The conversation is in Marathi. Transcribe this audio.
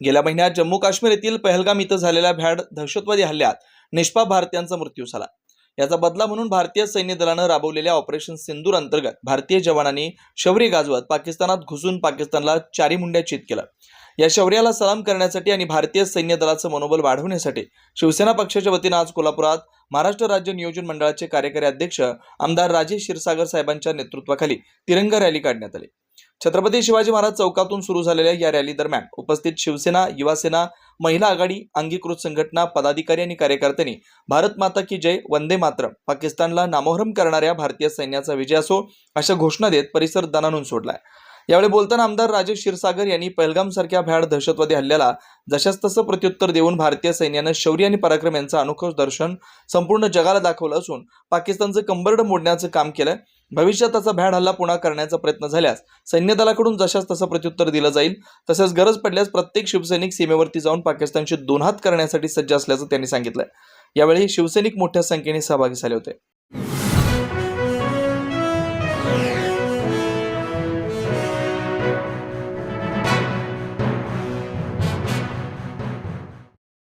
गेल्या महिन्यात जम्मू काश्मीर येथील पहलगाम इथं झालेल्या भ्याड दहशतवादी हल्ल्यात निष्पाप भारतीयांचा मृत्यू झाला. याचा बदला म्हणून भारतीय सैन्य दलानं राबवलेल्या ऑपरेशन सिंदूर अंतर्गत भारतीय जवानांनी शौर्य गाजवत पाकिस्तानात घुसून पाकिस्तानला चारी मुंड्या चित केलं या शौर्याला सलाम करण्यासाठी आणि भारतीय सैन्य दलाचं मनोबल वाढवण्यासाठी शिवसेना पक्षाच्या वतीनं आज कोल्हापुरात महाराष्ट्र राज्य नियोजन मंडळाचे कार्यकारी अध्यक्ष आमदार राजेश क्षीरसागर साहेबांच्या नेतृत्वाखाली तिरंगा रॅली काढण्यात आली. छत्रपती शिवाजी महाराज चौकातून सुरू झालेल्या या रॅली दरम्यान उपस्थित शिवसेना युवासेना महिला आघाडी अंगीकृत संघटना पदाधिकारी आणि कार्यकर्त्यांनी भारत माता की जय वंदे मात्र पाकिस्तानला नामोहरम करणाऱ्या भारतीय सैन्याचा विजय असो अशा घोषणा देत परिसर दणानून सोडलाय. यावेळी बोलताना आमदार राजेश क्षीरसागर यांनी पहलगाम सारख्या भ्याड दहशतवादी हल्ल्याला जशास तसं प्रत्युत्तर देऊन भारतीय सैन्यानं शौर्य आणि पराक्रम यांचं अनोखं दर्शन संपूर्ण जगाला दाखवलं असून पाकिस्तानचं कंबरड मोडण्याचं काम केलं भविष्यात त्याचा भ्याड हल्ला पुन्हा करण्याचा प्रयत्न झाल्यास सैन्य दलाकडून जशास तसं प्रत्युत्तर दिलं जाईल तसंच गरज पडल्यास प्रत्येक शिवसैनिक सीमेवरती जाऊन पाकिस्तानशी दोन हात करण्यासाठी सज्ज असल्याचं त्यांनी सांगितलं यावेळी शिवसैनिक मोठ्या संख्येने सहभागी झाले होते.